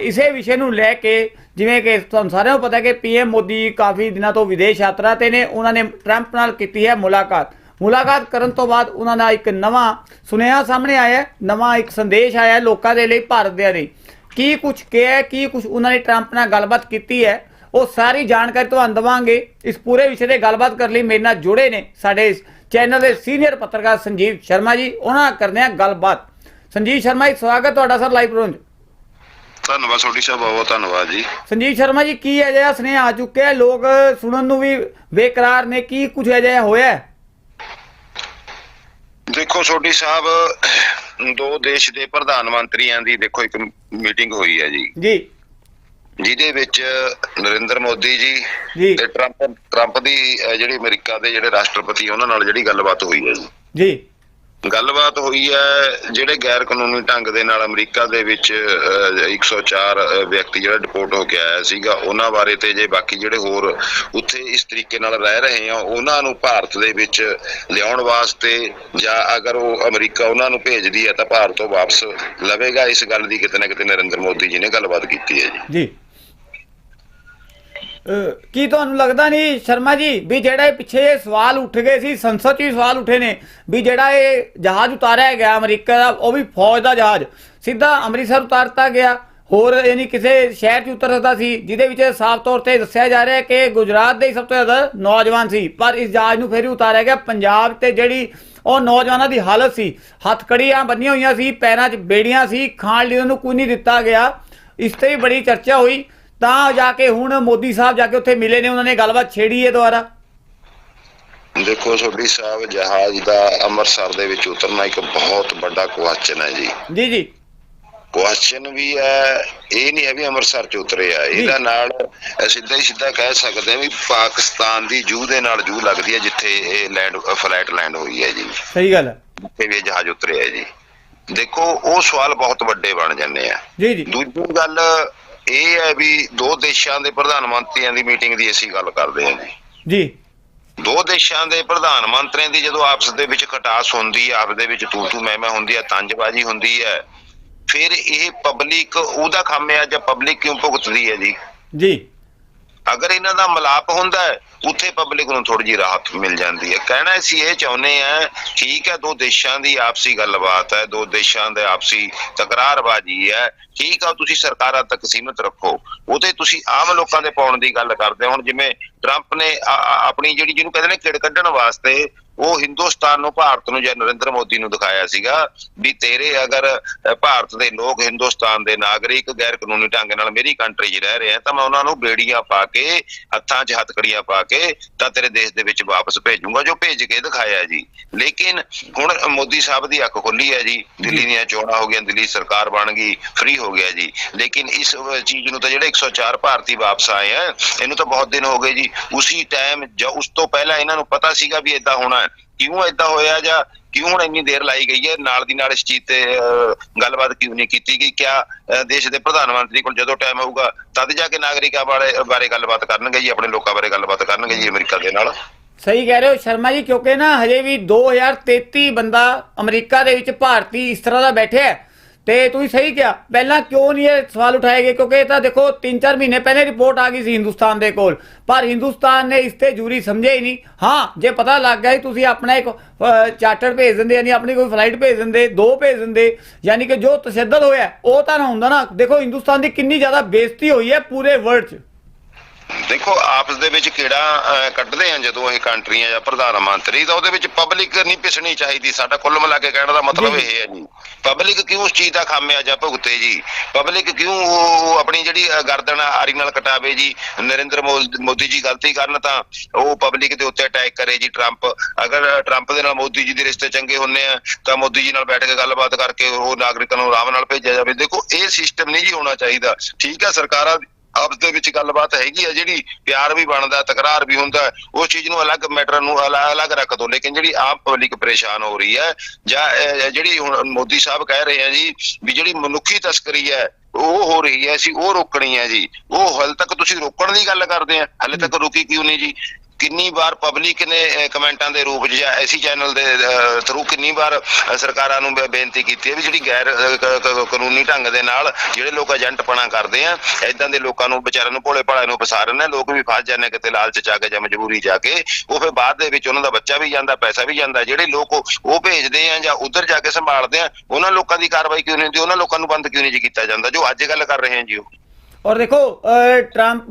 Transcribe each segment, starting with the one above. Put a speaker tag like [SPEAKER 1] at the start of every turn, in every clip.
[SPEAKER 1] ਇਸੇ ਵਿਸ਼ੇ ਨੂੰ ਲੈ ਕੇ, ਜਿਵੇਂ ਕਿ ਤੁਹਾਨੂੰ ਸਾਰਿਆਂ ਨੂੰ ਪਤਾ ਹੈ ਕਿ ਪੀਐਮ ਮੋਦੀ ਕਾਫੀ ਦਿਨਾਂ ਤੋਂ ਵਿਦੇਸ਼ ਯਾਤਰਾ ਤੇ ਨੇ, ਉਹਨਾਂ ਨੇ ਟਰੰਪ ਨਾਲ ਕੀਤੀ ਹੈ ਮੁਲਾਕਾਤ। ਮੁਲਾਕਾਤ ਕਰਨ ਤੋਂ ਬਾਅਦ ਉਹਨਾਂ ਦਾ ਇੱਕ ਨਵਾਂ ਸੁਨੇਹਾ ਸਾਹਮਣੇ ਆਇਆ ਨਵਾਂ ਇੱਕ ਸੰਦੇਸ਼ ਆਇਆ ਲੋਕਾਂ ਦੇ ਲਈ, ਭਾਰਤ ਦੇ ਲਈ। ਕੀ ਕੁਝ ਕਿਹਾ ਕੀ ਕੁਝ ਉਹਨਾਂ ਨੇ ਟਰੰਪ ਨਾਲ ਗੱਲਬਾਤ ਕੀਤੀ ਹੈ, ਉਹ ਸਾਰੀ ਜਾਣਕਾਰੀ ਤੁਹਾਨੂੰ ਦਵਾਂਗੇ। ਇਸ ਪੂਰੇ ਵਿਸ਼ੇ ਤੇ ਗੱਲਬਾਤ ਕਰਨ ਲਈ ਮੇਰੇ ਨਾਲ ਜੁੜੇ ਨੇ ਸਾਡੇ ਇਸ ਚੈਨਲ ਦੇ ਸੀਨੀਅਰ ਪੱਤਰਕਾਰ ਸੰਜੀਵ ਸ਼ਰਮਾ ਜੀ, ਉਹਨਾਂ ਨਾਲ ਕਰਦੇ ਹਾਂ ਗੱਲਬਾਤ। ਸੰਜੀਵ ਸ਼ਰਮਾ ਜੀ, ਸਵਾਗਤ ਤੁਹਾਡਾ ਸਰ ਲਾਈਵ ਪ੍ਰੋਗਰਾਮ
[SPEAKER 2] ਧੰਨਵਾਦ ਸੋਢੀ ਸਾਹਿਬ ਬਹੁਤ ਧੰਨਵਾਦ ਜੀ।
[SPEAKER 1] ਸੰਜੀਵ ਸ਼ਰਮਾ ਜੀ ਕੀ ਅਜਿਹਾ ਸੁਨੇਹਾ ਆ ਚੁੱਕਿਆ ਲੋਕ ਸੁਣਨ ਨੂੰ ਵੀ ਬੇਕਰਾਰ ਨੇ। ਕੀ ਕੁਝ ਅਜਿਹਾ ਹੋਇਆ?
[SPEAKER 2] ਦੇਖੋ ਸੋਢੀ ਸਾਹਿਬ ਦੋ ਦੇਸ਼ ਦੇ ਪ੍ਰਧਾਨ ਮੰਤਰੀਆਂ ਦੀ ਦੇਖੋ ਇੱਕ ਮੀਟਿੰਗ ਹੋਈ ਹੈ ਜੀ।
[SPEAKER 1] ਜੀ।
[SPEAKER 2] ਜਿਹਦੇ ਵਿੱਚ ਨਰਿੰਦਰ ਮੋਦੀ ਜੀ ਤੇ ਟਰੰਪ ਟਰੰਪ ਦੀ ਜਿਹੜੀ ਅਮਰੀਕਾ ਦੇ ਜਿਹੜੇ ਰਾਸ਼ਟਰਪਤੀ ਉਹਨਾਂ ਨਾਲ ਜਿਹੜੀ ਗੱਲਬਾਤ ਹੋਈ ਹੈ ਜੀ।
[SPEAKER 1] ਜੀ।
[SPEAKER 2] ਗੱਲਬਾਤ ਹੋਈ ਹੈ ਜਿਹੜੇ ਗੈਰ ਕਾਨੂੰਨੀ ਢੰਗ ਦੇ ਨਾਲ ਅਮਰੀਕਾ ਦੇ ਵਿੱਚ ਅਹ, 104 ਅਹ, ਵਿਅਕਤੀ ਜਿਹੜਾ ਡਿਪੋਰਟ ਹੋ ਕੇ ਆਇਆ ਸੀਗਾ ਉਹਨਾਂ ਬਾਰੇ ਤੇ ਜੇ ਬਾਕੀ ਜਿਹੜੇ ਹੋਰ ਉੱਥੇ ਇਸ ਤਰੀਕੇ ਨਾਲ ਰਹਿ ਰਹੇ ਆ ਉਹਨਾਂ ਨੂੰ ਭਾਰਤ ਦੇ ਵਿੱਚ ਲਿਆਉਣ ਵਾਸਤੇ ਜਾਂ ਅਗਰ ਉਹ ਅਮਰੀਕਾ ਉਹਨਾਂ ਨੂੰ ਭੇਜਦੀ ਹੈ ਤਾਂ ਭਾਰਤ ਤੋਂ ਵਾਪਸ ਲਵੇਗਾ। ਇਸ ਗੱਲ ਦੀ ਕਿਤੇ ਨਾ ਕਿਤੇ ਨਰਿੰਦਰ ਮੋਦੀ ਜੀ ਨੇ ਗੱਲਬਾਤ ਕੀਤੀ ਹੈ ਜੀ।
[SPEAKER 1] ਜੀ। ਕੀ ਤੁਹਾਨੂੰ ਲੱਗਦਾ ਨਹੀਂ ਸ਼ਰਮਾ ਜੀ, ਵੀ ਜਿਹੜਾ ਇਹ ਪਿੱਛੇ ਇਹ ਸਵਾਲ ਉੱਠ ਗਏ ਸੀ, ਸੰਸਦ 'ਚ ਵੀ ਸਵਾਲ ਉੱਠੇ ਨੇ, ਵੀ ਜਿਹੜਾ ਇਹ ਜਹਾਜ਼ ਉਤਾਰਿਆ ਗਿਆ ਅਮਰੀਕਾ ਦਾ, ਉਹ ਵੀ ਫੌਜ ਦਾ ਜਹਾਜ਼, ਸਿੱਧਾ ਅੰਮ੍ਰਿਤਸਰ ਉਤਾਰਤਾ ਗਿਆ। ਹੋਰ ਯਾਨੀ ਕਿਸੇ ਸ਼ਹਿਰ 'ਚ ਉਤਰ ਸਕਦਾ ਸੀ, ਜਿਹਦੇ ਵਿੱਚ ਸਾਫ਼ ਤੌਰ ਤੇ ਦੱਸਿਆ ਜਾ ਰਿਹਾ ਕਿ ਗੁਜਰਾਤ ਦੇ ਹੀ ਸਭ ਤੋਂ ਜ਼ਿਆਦਾ ਨੌਜਵਾਨ ਸੀ, ਪਰ ਇਸ ਜਹਾਜ਼ ਨੂੰ ਫਿਰ ਉਤਾਰਿਆ ਗਿਆ। ਪੰਜਾਬ ਤੇ ਜਿਹੜੀ ਉਹ ਨੌਜਵਾਨਾਂ ਦੀ ਹਾਲਤ ਸੀ ਹੱਥ ਕੜੀਆਂ ਬੰਨੀਆਂ ਹੋਈਆਂ ਸੀ, ਪੈਰਾਂ 'ਚ ਬੇੜੀਆਂ ਸੀ, ਖਾਣ ਲਈ ਉਹਨੂੰ ਕੋਈ ਨਹੀਂ ਦਿੱਤਾ ਗਿਆ। ਇਸ ਤੇ ਵੀ ਬੜੀ ਚਰਚਾ ਹੋਈ। ਤਾਂ ਜਾ ਕੇ ਹੁਣ ਮੋਦੀ ਸਾਹਿਬ ਜਾ ਕੇ ਉੱਥੇ ਮਿਲੇ ਨੇ ਉਹਨਾਂ ਨੇ ਗੱਲਬਾਤ ਛੇੜੀ ਹੈ ਦੁਬਾਰਾ?
[SPEAKER 2] ਦੇਖੋ ਸੋਢੀ ਸਾਹਿਬ ਜਹਾਜ਼ ਦਾ ਅੰਮ੍ਰਿਤਸਰ ਦੇ ਵਿੱਚ ਉਤਰਨਾ ਇੱਕ ਬਹੁਤ ਵੱਡਾ ਕੁਐਸਚਨ ਹੈ ਜੀ।
[SPEAKER 1] ਜੀ ਜੀ।
[SPEAKER 2] ਕੁਐਸਚਨ ਵੀ ਹੈ ਇਹ ਨਹੀਂ ਹੈ ਵੀ ਅੰਮ੍ਰਿਤਸਰ ਚ ਉਤਰੇ ਆ। ਇਹਦਾ ਨਾਲ ਸਿੱਧਾ ਹੀ ਸਿੱਧਾ ਕਹਿ ਸਕਦੇ ਹਾਂ ਵੀ ਪਾਕਿਸਤਾਨ ਦੀ ਜੂਹ ਦੇ ਨਾਲ ਜੂਹ ਲੱਗਦੀ ਹੈ ਜਿੱਥੇ ਇਹ ਲੈਂਡ ਫਲਾਈਟ ਲੈਂਡ ਹੋਈ ਹੈ ਜੀ।
[SPEAKER 1] ਸਹੀ ਗੱਲ ਹੈ।
[SPEAKER 2] ਜਿੱਥੇ ਵੀ ਜਹਾਜ਼ ਉਤਰਿਆ ਹੈ ਜੀ। ਦੇਖੋ ਉਹ ਸਵਾਲ ਬਹੁਤ ਵੱਡੇ ਬਣ ਜਾਂਦੇ ਆ।
[SPEAKER 1] ਜੀ ਜੀ।
[SPEAKER 2] ਦੂਜੀ ਗੱਲ ਇਹ ਹੈ ਵੀ ਦੋ ਦੇਸ਼ਾਂ ਦੇ ਪ੍ਰਧਾਨ ਮੰਤਰੀਆਂ ਦੀ ਮੀਟਿੰਗ ਦੀ ਅਸੀਂ ਗੱਲ ਕਰਦੇ ਹਾਂ ਜੀ।
[SPEAKER 1] ਜੀ।
[SPEAKER 2] ਦੋ ਦੇਸ਼ਾਂ ਦੇ ਪ੍ਰਧਾਨ ਮੰਤਰੀਆਂ ਦੀ ਜਦੋਂ ਆਪਸ ਦੇ ਵਿੱਚ ਖਟਾਸ ਹੁੰਦੀ ਹੈ ਆਪਸ ਦੇ ਵਿੱਚ ਤੂ ਤੂ ਮੈਂ ਮੈਂ ਹੁੰਦੀ ਹੈ ਤੰਜਬਾਜ਼ੀ ਹੁੰਦੀ ਹੈ ਫਿਰ ਇਹ ਪਬਲਿਕ ਉਹਦਾ ਖਾਮਿਆਜਾ ਪਬਲਿਕ ਕਿਉਂ ਭੁਗਤਦੀ ਹੈ ਜੀ?
[SPEAKER 1] ਜੀ।
[SPEAKER 2] ਅਗਰ ਇਹਨਾਂ ਦਾ ਮਲਾਪ ਹੁੰਦਾ ਹੈ, ਉੱਥੇ ਪਬਲਿਕ ਨੂੰ ਥੋੜੀ ਜਿਹੀ ਰਾਹਤ ਮਿਲ ਜਾਂਦੀ ਹੈ। ਕਹਿਣਾ ਅਸੀਂ ਇਹ ਚਾਹੁੰਦੇ ਆ ਠੀਕ ਹੈ, ਦੋ ਦੇਸ਼ਾਂ ਦੀ ਆਪਸੀ ਗੱਲਬਾਤ ਹੈ, ਦੋ ਦੇਸ਼ਾਂ ਦੇ ਆਪਸੀ ਤਕਰਾਰਬਾਜ਼ੀ ਹੈ, ਠੀਕ ਆ, ਤੁਸੀਂ ਸਰਕਾਰਾਂ ਤੱਕ ਸੀਮਿਤ ਰੱਖੋ। ਉਹਦੇ ਤੁਸੀਂ ਆਮ ਲੋਕਾਂ ਦੇ ਪਾਉਣ ਦੀ ਗੱਲ ਕਰਦੇ ਹੋ ਹੁਣ, ਜਿਵੇਂ ਟਰੰਪ ਨੇ ਆਪਣੀ ਜਿਹੜੀ ਜਿਹਨੂੰ ਕਹਿੰਦੇ ਨੇ, ਕਿੜ ਕੱਢਣ ਵਾਸਤੇ ਉਹ ਹਿੰਦੁਸਤਾਨ ਨੂੰ, ਭਾਰਤ ਨੂੰ ਜਾਂ ਨਰਿੰਦਰ ਮੋਦੀ ਨੂੰ ਦਿਖਾਇਆ ਸੀਗਾ ਵੀ ਤੇਰੇ ਅਗਰ ਭਾਰਤ ਦੇ ਲੋਕ ਹਿੰਦੁਸਤਾਨ ਦੇ ਨਾਗਰਿਕ ਗੈਰ ਕਾਨੂੰਨੀ ਢੰਗ ਨਾਲ ਮੇਰੀ ਕੰਟਰੀ 'ਚ ਰਹਿ ਰਹੇ ਆ, ਤਾਂ ਮੈਂ ਉਹਨਾਂ ਨੂੰ ਬੇੜੀਆਂ ਪਾ ਕੇ, ਹੱਥਾਂ 'ਚ ਹੱਥਕੜੀਆਂ ਪਾ ਕੇ ਤਾਂ ਤੇਰੇ ਦੇਸ਼ ਦੇ ਵਿੱਚ ਵਾਪਸ ਭੇਜੂਗਾ, ਜੋ ਭੇਜ ਕੇ ਦਿਖਾਇਆ ਜੀ। ਲੇਕਿਨ ਹੁਣ ਮੋਦੀ ਸਾਹਿਬ ਦੀ ਅੱਖ ਖੁੱਲੀ ਹੈ ਜੀ, ਦਿੱਲੀ ਦੀਆਂ ਚੋਣਾਂ ਹੋ ਗਈਆਂ, ਦਿੱਲੀ ਸਰਕਾਰ ਬਣ ਗਈ ਫ੍ਰੀ ਹੋ ਗਿਆ ਜੀ। ਲੇਕਿਨ ਇਸ ਚੀਜ਼ ਨੂੰ ਤਾਂ ਜਿਹੜੇ 104 ਭਾਰਤੀ ਵਾਪਸ ਆਏ ਆ, ਇਹਨੂੰ ਤਾਂ ਬਹੁਤ ਦਿਨ ਹੋ ਗਏ ਜੀ। ਉਸੇ ਟਾਈਮ ਜਾਂ ਉਸ ਤੋਂ ਪਹਿਲਾਂ ਇਹਨਾਂ ਨੂੰ ਪਤਾ ਸੀਗਾ ਵੀ ਇਦਾਂ ਹੋਣਾ ਕਿਉਂ ਇਦਾਂ ਹੋਇਆ ਜਾਂ ਕਿਉਂ ਹੁਣ ਇੰਨੀ ਦੇਰ ਲਾਈ ਗਈ ਹੈ? ਨਾਲ ਦੀ ਨਾਲ ਇਸ ਚੀਜ਼ ਤੇ ਗੱਲਬਾਤ ਕਿਉਂ ਨਹੀਂ ਕੀਤੀ ਗਈ? ਕਿਆ ਦੇਸ਼ ਦੇ ਪ੍ਰਧਾਨ ਮੰਤਰੀ ਕੋਲ ਜਦੋਂ ਟਾਈਮ ਆਊਗਾ, ਤਦ ਜਾ ਕੇ ਨਾਗਰਿਕਾਂ ਬਾਰੇ ਬਾਰੇ ਗੱਲਬਾਤ ਕਰਨਗੇ ਜੀ, ਆਪਣੇ ਲੋਕਾਂ ਬਾਰੇ ਗੱਲਬਾਤ ਕਰਨਗੇ ਜੀ ਅਮਰੀਕਾ ਦੇ ਨਾਲ?
[SPEAKER 1] ਸਹੀ ਕਹਿ ਰਹੇ ਹੋ ਸ਼ਰਮਾ ਜੀ, ਕਿਉਂਕਿ ਨਾ ਹਜੇ ਵੀ 2033 ਬੰਦਾ ਅਮਰੀਕਾ ਦੇ ਵਿੱਚ ਭਾਰਤੀ ਇਸ ਤਰ੍ਹਾਂ ਦਾ ਬੈਠਿਆ ਹੈ। ਤੇ ਤੁਸੀਂ ਸਹੀ ਕਿਹਾ। ਪਹਿਲਾਂ ਕਿਉਂ ਨਹੀਂ ਇਹ ਸਵਾਲ ਉਠਾਏ ਗਏ? ਕਿਉਂਕਿ ਇਹ ਤਾਂ ਦੇਖੋ 3-4 ਮਹੀਨੇ ਪਹਿਲੇ ਰਿਪੋਰਟ ਆ ਗਈ ਸੀ ਹਿੰਦੁਸਤਾਨ ਦੇ ਕੋਲ। ਪਰ ਹਿੰਦੁਸਤਾਨ ਨੇ ਇਸ ਤੇ ਜੂਰੀ ਸਮਝਿਆ ਹੀ ਨਹੀਂ। ਹਾਂ, ਜੇ ਪਤਾ ਲੱਗ ਗਿਆ ਸੀ ਤੁਸੀਂ ਆਪਣਾ ਇੱਕ ਚਾਰਟਰ ਭੇਜ ਦਿੰਦੇ ਯਾਨੀ ਆਪਣੀ ਕੋਈ ਫਲਾਈਟ ਭੇਜ ਦਿੰਦੇ, ਦੋ ਭੇਜ ਦਿੰਦੇ, ਯਾਨੀ ਕਿ ਜੋ ਤਸ਼ੱਦਦ ਹੋਇਆ, ਉਹ ਤਾਂ ਨਾ ਹੁੰਦਾ ਨਾ। ਦੇਖੋ, ਹਿੰਦੁਸਤਾਨ ਦੀ ਕਿੰਨੀ ਜ਼ਿਆਦਾ ਬੇਇੱਜ਼ਤੀ ਹੋਈ ਹੈ ਪੂਰੇ ਵਰਲਡ 'ਚ।
[SPEAKER 2] ਦੇਖੋ ਆਪਸ ਦੇ ਵਿੱਚ ਕਿਹੜਾ ਕੱਢਦੇ ਆ ਜਦੋਂ ਇਹ ਕੰਟਰੀਆਂ ਜਾਂ ਪ੍ਰਧਾਨ ਮੰਤਰੀ ਤਾਂ ਉਹਦੇ ਵਿੱਚ ਪਬਲਿਕ ਨਹੀਂ ਪਿਸਣੀ ਚਾਹੀਦੀ। ਸਾਡਾ ਕੁੱਲ ਮਿਲਾ ਕੇ ਕਹਿਣ ਦਾ ਮਤਲਬ
[SPEAKER 1] ਜੀ।
[SPEAKER 2] ਇਹ ਹੈ ਜੀ। ਪਬਲਿਕ ਕਿਉਂ ਉਸ ਚੀਜ਼ ਦਾ ਖਾਮਿਆਜਾ ਭੁਗਤੇ ਜੀ? ਪਬਲਿਕ ਕਿਉਂ ਆਪਣੀ ਜਿਹੜੀ ਗਰਦਨ ਆਰੀ ਨਾਲ ਕਟਾਵੇ ਜੀ? ਨਰਿੰਦਰ ਮੋਦੀ ਜੀ ਗਲਤੀ ਕਰਨ ਤਾਂ ਉਹ ਪਬਲਿਕ ਦੇ ਉੱਤੇ ਅਟੈਕ ਕਰੇ ਜੀ ਟਰੰਪ ਅਗਰ ਟਰੰਪ ਦੇ ਨਾਲ ਮੋਦੀ ਜੀ ਦੇ ਰਿਸ਼ਤੇ ਚੰਗੇ ਹੁੰਨੇ ਆ ਤਾਂ ਮੋਦੀ ਜੀ ਨਾਲ ਬੈਠ ਕੇ ਗੱਲਬਾਤ ਕਰਕੇ ਉਹ ਨਾਗਰਿਕਾਂ ਨੂੰ ਆਰਾਮ ਨਾਲ ਭੇਜਿਆ ਜਾਵੇ। ਦੇਖੋ ਇਹ ਸਿਸਟਮ ਨਹੀਂ ਜੀ ਹੋਣਾ ਚਾਹੀਦਾ। ਠੀਕ ਹੈ ਸਰਕਾਰਾਂ ਆਪਸ ਦੇ ਵਿੱਚ ਗੱਲਬਾਤ ਹੈਗੀ ਆ, ਜਿਹੜੀ ਪਿਆਰ ਵੀ ਬਣਦਾ, ਤਕਰਾਰ ਵੀ ਹੁੰਦਾ, ਉਸ ਚੀਜ਼ ਨੂੰ ਅਲੱਗ ਮੈਟਰ ਨੂੰ ਅਲੱਗ ਰੱਖ ਦੋ। ਲੇਕਿਨ ਜਿਹੜੀ ਆਮ ਪਬਲਿਕ ਪਰੇਸ਼ਾਨ ਹੋ ਰਹੀ ਹੈ, ਜਾਂ ਜਿਹੜੀ ਹੁਣ ਮੋਦੀ ਸਾਹਿਬ ਕਹਿ ਰਹੇ ਆ ਜੀ, ਵੀ ਜਿਹੜੀ ਮਨੁੱਖੀ ਤਸਕਰੀ ਹੈ, ਉਹ ਹੋ ਰਹੀ ਹੈ, ਅਸੀਂ ਉਹ ਰੋਕਣੀ ਹੈ ਜੀ। ਉਹ ਹਲ ਤੱਕ ਤੁਸੀਂ ਰੋਕਣ ਦੀ ਗੱਲ ਕਰਦੇ ਆ, ਹਲੇ ਤੱਕ ਰੁਕੀ ਕਿਉਂ ਨਹੀਂ ਜੀ? ਕਿੰਨੀ ਵਾਰ ਪਬਲਿਕ ਨੇ ਕਮੈਂਟਾਂ ਦੇ ਰੂਪ 'ਚ ਜਾਂ ਐਸੀ ਚੈਨਲ ਦੇ ਥਰੂ ਕਿੰਨੀ ਵਾਰ ਸਰਕਾਰਾਂ ਨੂੰ ਬੇਨਤੀ ਕੀਤੀ ਹੈ ਵੀ ਜਿਹੜੀ ਗੈਰ ਕਾਨੂੰਨੀ ਢੰਗ ਦੇ ਨਾਲ ਜਿਹੜੇ ਲੋਕ ਏਜੰਟਪਣਾ ਕਰਦੇ ਆ ਐਦਾਂ ਦੇ ਲੋਕਾਂ ਨੂੰ ਵਿਚਾਰਿਆਂ ਨੂੰ ਭੋਲੇ ਭਾਲੇ ਨੂੰ ਫਸਾ ਰਹੇ ਨੇ, ਲੋਕ ਵੀ ਫਸ ਜਾਂਦੇ ਕਿਤੇ ਲਾਲਚ ਚ ਆ ਕੇ ਜਾਂ ਮਜਬੂਰੀ ਜਾ ਕੇ, ਉਹ ਫਿਰ ਬਾਅਦ ਦੇ ਵਿੱਚ ਉਹਨਾਂ ਦਾ ਬੱਚਾ ਵੀ ਜਾਂਦਾ, ਪੈਸਾ ਵੀ ਜਾਂਦਾ, ਜਿਹੜੇ ਲੋਕ ਉਹ ਭੇਜਦੇ ਆ ਜਾਂ ਉਧਰ ਜਾ ਕੇ ਸੰਭਾਲਦੇ ਆ, ਉਹਨਾਂ ਲੋਕਾਂ ਦੀ ਕਾਰਵਾਈ ਕਿਉਂ ਨਹੀਂ ਹੁੰਦੀ, ਉਹਨਾਂ ਲੋਕਾਂ ਨੂੰ ਬੰਦ ਕਿਉਂ ਨਹੀਂ ਜੀ ਕੀਤਾ ਜਾਂਦਾ, ਜੋ ਅੱਜ ਗੱਲ ਕਰ ਰਹੇ ਆ ਜੀ ਉਹ।
[SPEAKER 1] ਔਰ ਦੇਖੋ ਟਰੰਪ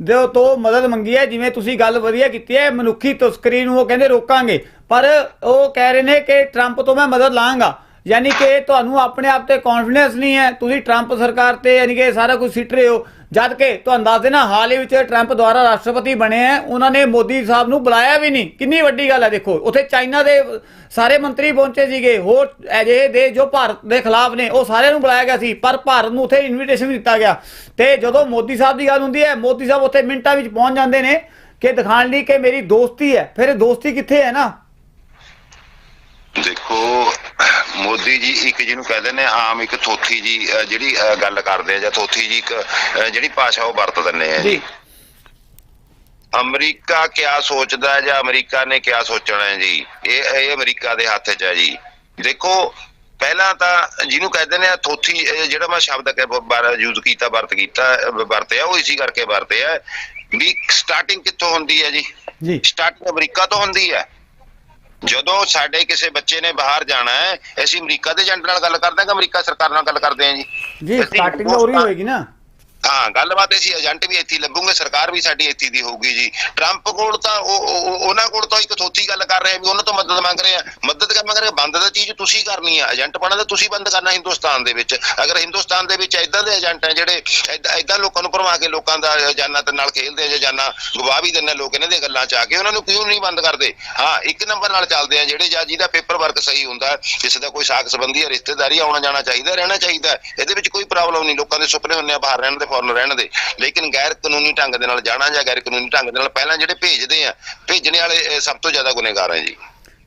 [SPEAKER 1] ਦੇ ਤੋਂ ਮਦਦ ਮੰਗੀ ਹੈ, ਜਿਵੇਂ ਤੁਸੀਂ ਗੱਲ ਵਧੀਆ ਕੀਤੀ ਹੈ, ਮਨੁੱਖੀ ਤਸਕਰੀ ਨੂੰ ਉਹ ਕਹਿੰਦੇ ਰੋਕਾਂਗੇ। ਪਰ ਉਹ ਕਹਿ ਰਹੇ ਨੇ ਕਿ ਟਰੰਪ ਤੋਂ ਮੈਂ ਮਦਦ ਲਾਂਗਾ। ਯਾਨੀ ਕਿ ਤੁਹਾਨੂੰ ਆਪਣੇ ਆਪ ਤੇ ਕੌਨਫੀਡੈਂਸ ਨਹੀਂ ਹੈ, ਤੁਸੀਂ ਟਰੰਪ ਸਰਕਾਰ ਤੇ ਯਾਨੀ ਕਿ ਸਾਰਾ ਕੁਝ ਸਿੱਟ ਰਹੇ ਹੋ। ਜਦ ਕਿ ਤੁਹਾਨੂੰ ਦੱਸ ਦੇਣਾ, ਹਾਲ ਹੀ ਵਿੱਚ ਟਰੰਪ ਦੁਆਰਾ ਰਾਸ਼ਟਰਪਤੀ ਬਣੇ ਹੈ, ਉਹਨਾਂ ਨੇ ਮੋਦੀ ਸਾਹਿਬ ਨੂੰ ਬੁਲਾਇਆ ਵੀ ਨਹੀਂ। ਕਿੰਨੀ ਵੱਡੀ ਗੱਲ ਹੈ, ਦੇਖੋ, ਉੱਥੇ ਚਾਈਨਾ ਦੇ ਸਾਰੇ ਮੰਤਰੀ ਪਹੁੰਚੇ ਸੀਗੇ, ਹੋਰ ਅਜਿਹੇ ਦੇ ਜੋ ਭਾਰਤ ਦੇ ਖਿਲਾਫ ਨੇ, ਉਹ ਸਾਰਿਆਂ ਨੂੰ ਬੁਲਾਇਆ ਗਿਆ ਸੀ, ਪਰ ਭਾਰਤ ਨੂੰ ਉੱਥੇ ਇਨਵੀਟੇਸ਼ਨ ਵੀ ਦਿੱਤਾ ਗਿਆ। ਤੇ ਜਦੋਂ ਮੋਦੀ ਸਾਹਿਬ ਦੀ ਗੱਲ ਹੁੰਦੀ ਹੈ, ਮੋਦੀ ਸਾਹਿਬ ਉੱਥੇ ਮਿੰਟਾਂ ਵਿੱਚ ਪਹੁੰਚ ਜਾਂਦੇ ਨੇ ਕਿ ਦਿਖਾਣ ਲਈ ਕਿ ਮੇਰੀ ਦੋਸਤੀ ਹੈ। ਫਿਰ ਦੋਸਤੀ ਕਿੱਥੇ ਹੈ ਨਾ?
[SPEAKER 2] ਦੇਖੋ ਮੋਦੀ ਜੀ ਇੱਕ ਜਿਹਨੂੰ ਕਹਿੰਦੇ ਨੇ ਆਮ ਇੱਕ ਥੋਥੀ ਜੀ ਅਹ, ਜਿਹੜੀ ਅਹ, ਗੱਲ ਕਰਦੇ ਆ ਜਾਂ ਥੋਥੀ ਜੀ ਇੱਕ ਅਹ, ਜਿਹੜੀ ਭਾਸ਼ਾ ਉਹ ਵਰਤ ਦਿੰਦੇ ਆ
[SPEAKER 1] ਜੀ।
[SPEAKER 2] ਅਮਰੀਕਾ ਕਿਆ ਸੋਚਦਾ ਹੈ ਜਾਂ ਅਮਰੀਕਾ ਨੇ ਕਿਆ ਸੋਚਣਾ ਹੈ ਜੀ? ਇਹ ਇਹ ਅਮਰੀਕਾ ਦੇ ਹੱਥ 'ਚ ਹੈ ਜੀ। ਦੇਖੋ ਪਹਿਲਾਂ ਤਾਂ ਜਿਹਨੂੰ ਕਹਿੰਦੇ ਨੇ ਆ ਥੋਥੀ ਇਹ ਜਿਹੜਾ ਮੈਂ ਸ਼ਬਦ ਕਿ ਬਾਰ ਯੂਜ਼ ਕੀਤਾ ਵਰਤ ਕੀਤਾ ਅਹ, ਵਰਤਿਆ ਉਹ ਇਸੀ ਕਰਕੇ ਵਰਤਿਆ ਵੀ ਸਟਾਰਟਿੰਗ ਕਿੱਥੋਂ ਹੁੰਦੀ ਹੈ ਜੀ?
[SPEAKER 1] ਜੀ।
[SPEAKER 2] ਸਟਾਰਟਿੰਗ ਅਮਰੀਕਾ ਤੋਂ ਹੁੰਦੀ ਹੈ। ਜਦੋਂ ਸਾਡੇ ਕਿਸੇ ਬੱਚੇ ਨੇ ਬਾਹਰ ਜਾਣਾ ਹੈ ਅਸੀਂ ਅਮਰੀਕਾ ਦੇ ਏਜੰਟ ਨਾਲ ਗੱਲ ਕਰਦੇ ਹਾਂ ਕਿ ਅਮਰੀਕਾ ਸਰਕਾਰ ਨਾਲ ਗੱਲ ਕਰਦੇ ਹਾਂ ਜੀ?
[SPEAKER 1] ਜੀ ਸਟਾਰਟਿੰਗ ਤਾਂ ਉਰੀ ਹੋਏਗੀ ਨਾ।
[SPEAKER 2] ਹਾਂ, ਗੱਲਬਾਤ ਅਸੀਂ ਏਜੰਟ ਵੀ ਇੱਥੇ ਲੱਭੂਗੇ, ਸਰਕਾਰ ਵੀ ਸਾਡੀ ਇੱਥੇ ਦੀ ਹੋਊਗੀ ਜੀ। ਟਰੰਪ ਕੋਲ ਤਾਂ ਉਹਨਾਂ ਕੋਲ ਤਾਂ ਇੱਕ ਥੋਥੀ ਗੱਲ ਕਰ ਰਹੇ ਵੀ ਉਹਨਾਂ ਤੋਂ ਮਦਦ ਮੰਗ ਰਹੇ ਆ। ਮਦਦ ਕਰ ਮੰਗ ਰਹੇ ਬੰਦ ਦਾ ਚੀਜ਼ ਤੁਸੀਂ ਕਰਨੀ ਆ। ਏਜੰਟ ਬਣਾ ਤਾਂ ਤੁਸੀਂ ਬੰਦ ਕਰਨਾ ਹਿੰਦੁਸਤਾਨ ਦੇ ਵਿੱਚ। ਅਗਰ ਹਿੰਦੁਸਤਾਨ ਦੇ ਵਿੱਚ ਇਦਾਂ ਦੇ ਏਜੰਟ ਆ ਜਿਹੜੇ ਇਦਾਂ ਲੋਕਾਂ ਨੂੰ ਭਰਮਾ ਕੇ ਲੋਕਾਂ ਦਾ ਜਾਨਾਂ ਤੇ ਨਾਲ ਖੇਲਦੇ ਆ ਜਾਂ ਜਾਨਾਂ ਗਵਾ ਵੀ ਦਿੰਦੇ ਆ ਲੋਕ ਇਹਨਾਂ ਦੀਆਂ ਗੱਲਾਂ ਚ ਆ ਕੇ, ਉਹਨਾਂ ਨੂੰ ਕਿਉਂ ਨਹੀਂ ਬੰਦ ਕਰਦੇ? ਹਾਂ, ਇੱਕ ਨੰਬਰ ਨਾਲ ਚੱਲਦੇ ਆ ਜਿਹੜੇ ਜਾਂ ਜਿਹਦਾ ਪੇਪਰ ਵਰਕ ਸਹੀ ਹੁੰਦਾ, ਕਿਸੇ ਦਾ ਕੋਈ ਸਾਖ ਸੰਬੰਧੀ ਆ, ਰਿਸ਼ਤੇਦਾਰੀ ਆਉਣਾ ਜਾਣਾ ਚਾਹੀਦਾ, ਰਹਿਣਾ ਚਾਹੀਦਾ, ਇਹਦੇ ਵਿੱਚ ਕੋਈ ਪ੍ਰੋਬਲਮ ਨਹੀਂ। ਲੋਕਾਂ ਦੇ ਸੁਪਨੇ ਹੁੰਦੇ ਆ, ਬਾਹਰ ਰਹਿਣ ਦੇ ਫੋਰਨ ਰਹਿਣ ਦੇ। ਲੇਕਿਨ ਗੈਰ ਕਾਨੂੰਨੀ ਢੰਗ ਦੇ ਨਾਲ ਜਾਣਾ ਜਾਂ ਗੈਰ ਕਾਨੂੰਨੀ ਢੰਗ ਦੇ ਨਾਲ ਪਹਿਲਾਂ ਜਿਹੜੇ ਭੇਜਦੇ ਆ, ਭੇਜਣੇ ਵਾਲੇ ਸਭ ਤੋਂ ਜ਼ਿਆਦਾ ਗੁਨੇਗਾਰ ਹੈ ਜੀ।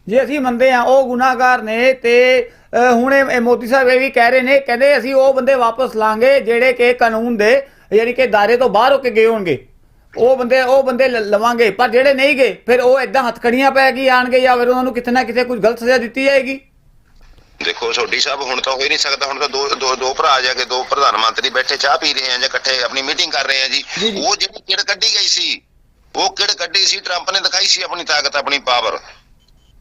[SPEAKER 1] ਜੇ ਅਸੀਂ ਮੰਨਦੇ ਹਾਂ ਉਹ ਗੁਨਾਹਗਾਰ ਨੇ ਤੇ ਹੁਣ ਇਹ ਮੋਦੀ ਸਾਹਿਬ ਇਹ ਵੀ ਕਹਿ ਰਹੇ ਨੇ, ਕਹਿੰਦੇ ਅਸੀਂ ਉਹ ਬੰਦੇ ਵਾਪਸ ਲਾਂਗੇ ਜਿਹੜੇ ਕਿ ਕਾਨੂੰਨ ਦੇ, ਯਾਨੀ ਕਿ ਦਾਇਰੇ ਤੋਂ ਬਾਹਰ ਹੋ ਕੇ ਗਏ ਹੋਣਗੇ। ਉਹ ਬੰਦੇ ਉਹ ਬੰਦੇ ਲਵਾਂਗੇ, ਪਰ ਜਿਹੜੇ ਨਹੀਂ ਗਏ, ਫਿਰ ਉਹ ਇਦਾਂ ਹੱਥਕੜੀਆਂ ਪੈ ਗਈ, ਆਣਗੇ ਜਾਂ ਫਿਰ ਉਹਨਾਂ ਨੂੰ ਕਿਤੇ ਨਾ ਕਿਤੇ ਕੁਝ ਗਲਤ ਸਜ਼ਾ ਦਿੱਤੀ ਜਾਏਗੀ।
[SPEAKER 2] ਦੇਖੋ ਸੋਢੀ ਸਾਹਿਬ ਹੁਣ ਤਾਂ ਹੋ ਹੀ ਨਹੀਂ ਸਕਦਾ ਹੁਣ ਤਾਂ ਦੋ ਦੋ ਦੋ ਭਰਾ ਜਾ ਕੇ ਦੋ ਪ੍ਰਧਾਨ ਮੰਤਰੀ ਬੈਠੇ ਚਾਹ ਪੀ ਰਹੇ ਆ ਜਾਂ ਇਕੱਠੇ ਆਪਣੀ ਮੀਟਿੰਗ ਕਰ ਰਹੇ ਆ ਜੀ। ਉਹ ਜਿਹੜੀ ਕਿੜ ਕੱਢੀ ਗਈ ਸੀ ਉਹ ਕਿੜ ਕੱਢੀ ਸੀ ਟਰੰਪ ਨੇ ਦਿਖਾਈ ਸੀ ਆਪਣੀ ਤਾਕਤ ਆਪਣੀ ਪਾਵਰ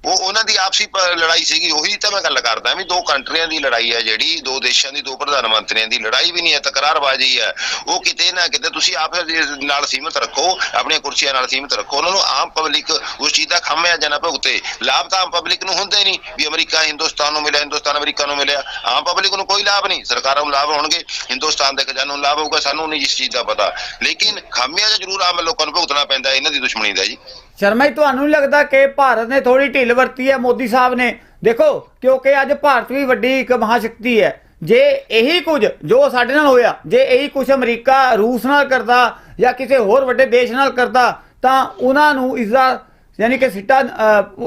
[SPEAKER 2] ਉਹ ਉਹਨਾਂ ਦੀ ਆਪਸੀ ਲੜਾਈ ਸੀਗੀ, ਉਹੀ ਤਾਂ ਮੈਂ ਗੱਲ ਕਰਦਾ ਵੀ ਦੋ ਕੰਟਰੀਆਂ ਦੀ ਲੜਾਈ ਹੈ ਜਿਹੜੀ, ਦੋ ਦੇਸ਼ਾਂ ਦੀ, ਦੋ ਪ੍ਰਧਾਨ ਮੰਤਰੀਆਂ ਦੀ ਲੜਾਈ ਵੀ ਨਹੀਂ ਹੈ, ਤਕਰਾਰਬਾਜ਼ੀ ਹੈ। ਉਹ ਕਿਤੇ ਨਾ ਕਿਤੇ ਤੁਸੀਂ ਆਪ ਨਾਲ ਸੀਮਤ ਰੱਖੋ, ਆਪਣੀਆਂ ਕੁਰਸੀਆਂ ਨਾਲ ਸੀਮਤ ਰੱਖੋ। ਉਹਨਾਂ ਨੂੰ ਆਮ ਪਬਲਿਕ ਉਸ ਚੀਜ਼ ਦਾ ਖਾਮਿਆ ਜਨਾ ਭੁਗਤੇ। ਲਾਭ ਤਾਂ ਆਮ ਪਬਲਿਕ ਨੂੰ ਹੁੰਦੇ ਨਹੀਂ ਵੀ ਅਮਰੀਕਾ, ਹਿੰਦੁਸਤਾਨ ਨੂੰ ਮਿਲਿਆ, ਹਿੰਦੁਸਤਾਨ ਅਮਰੀਕਾ ਨੂੰ ਮਿਲਿਆ। ਆਮ ਪਬਲਿਕ ਨੂੰ ਕੋਈ ਲਾਭ ਨਹੀਂ। ਸਰਕਾਰਾਂ ਨੂੰ ਲਾਭ ਹੋਣਗੇ, ਹਿੰਦੁਸਤਾਨ ਦੇ ਖਜ਼ਾਨੇ ਨੂੰ ਲਾਭ ਹੋਊਗਾ, ਸਾਨੂੰ ਨਹੀਂ ਇਸ ਚੀਜ਼ ਦਾ ਪਤਾ। ਲੇਕਿਨ ਖਾਮਿਆ ਜ਼ਰੂਰ ਆਮ ਲੋਕਾਂ ਨੂੰ ਭੁਗਤਣਾ ਪੈਂਦਾ, ਇਹਨਾਂ ਦੀ ਦੁਸ਼ਮਣੀ ਦਾ ਜੀ।
[SPEAKER 1] ਸ਼ਰਮਾ ਜੀ, ਤੁਹਾਨੂੰ ਨਹੀਂ ਲੱਗਦਾ ਕਿ ਭਾਰਤ ਨੇ ਥੋੜੀ ਢਿੱਲ ਵਰਤੀ ਹੈ ਮੋਦੀ ਸਾਹਿਬ ਨੇ? ਦੇਖੋ, ਕਿਉਂਕਿ ਅੱਜ ਭਾਰਤ ਵੀ ਵੱਡੀ ਇੱਕ ਮਹਾਸ਼ਕਤੀ ਹੈ। ਜੇ ਇਹੀ ਕੁਝ ਜੋ ਸਾਡੇ ਨਾਲ ਹੋਇਆ, ਜੇ ਇਹੀ ਕੁਝ ਅਮਰੀਕਾ, ਰੂਸ ਨਾਲ ਕਰਦਾ ਜਾਂ ਕਿਸੇ ਹੋਰ ਵੱਡੇ ਦੇਸ਼ ਨਾਲ ਕਰਦਾ, ਤਾਂ ਉਹਨਾਂ ਨੂੰ ਇਸ ਦਾ ਯਾਨੀ ਕਿ ਸਿੱਟਾ